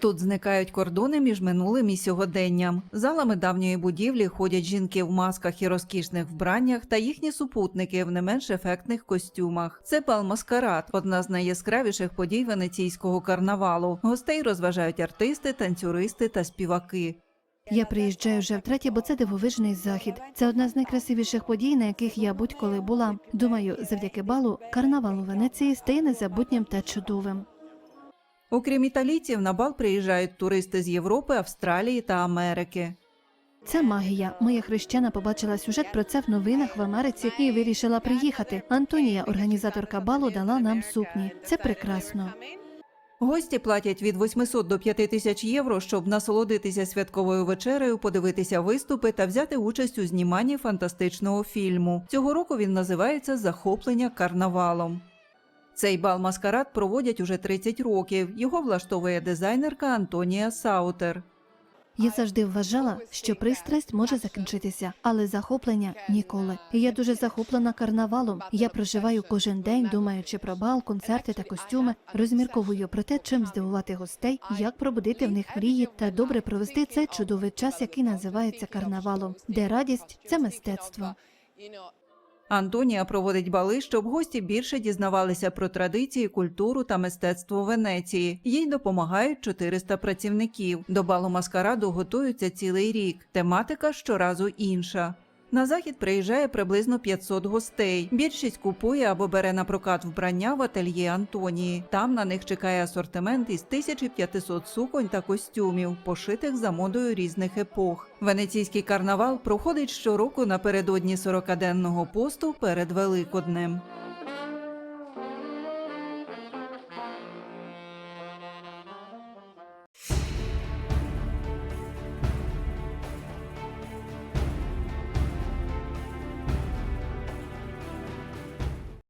Тут зникають кордони між минулим і сьогоденням. Залами давньої будівлі ходять жінки в масках і розкішних вбраннях та їхні супутники в не менш ефектних костюмах. Це бал маскарад, одна з найяскравіших подій венеційського карнавалу. Гостей розважають артисти, танцюристи та співаки. Я приїжджаю вже втретє, бо це дивовижний захід. Це одна з найкрасивіших подій, на яких я будь-коли була. Думаю, завдяки балу карнавал у Венеції стає незабутнім та чудовим. Окрім італійців, на бал приїжджають туристи з Європи, Австралії та Америки. Це магія. Моя хрещена побачила сюжет про це в новинах в Америці і вирішила приїхати. Антонія, організаторка балу, дала нам сукні. Це прекрасно. Гості платять від 800 до 5 тисяч євро, щоб насолодитися святковою вечерею, подивитися виступи та взяти участь у зніманні фантастичного фільму. Цього року він називається Захоплення карнавалом. Цей бал маскарад проводять уже 30 років. Його влаштовує дизайнерка Антонія Саутер. Я завжди вважала, що пристрасть може закінчитися, але захоплення ніколи. Я дуже захоплена карнавалом. Я проживаю кожен день, думаючи про бал, концерти та костюми, розмірковую про те, чим здивувати гостей, як пробудити в них мрії та добре провести цей чудовий час, який називається карнавалом, де радість це мистецтво. Антонія проводить бали, щоб гості більше дізнавалися про традиції, культуру та мистецтво Венеції. Їй допомагають 400 працівників. До балу маскараду готуються цілий рік. Тематика щоразу інша. На захід приїжджає приблизно 500 гостей. Більшість купує або бере на прокат вбрання в ательє Антонії. Там на них чекає асортимент із 1500 суконь та костюмів, пошитих за модою різних епох. Венеційський карнавал проходить щороку напередодні 40-денного посту перед Великоднем.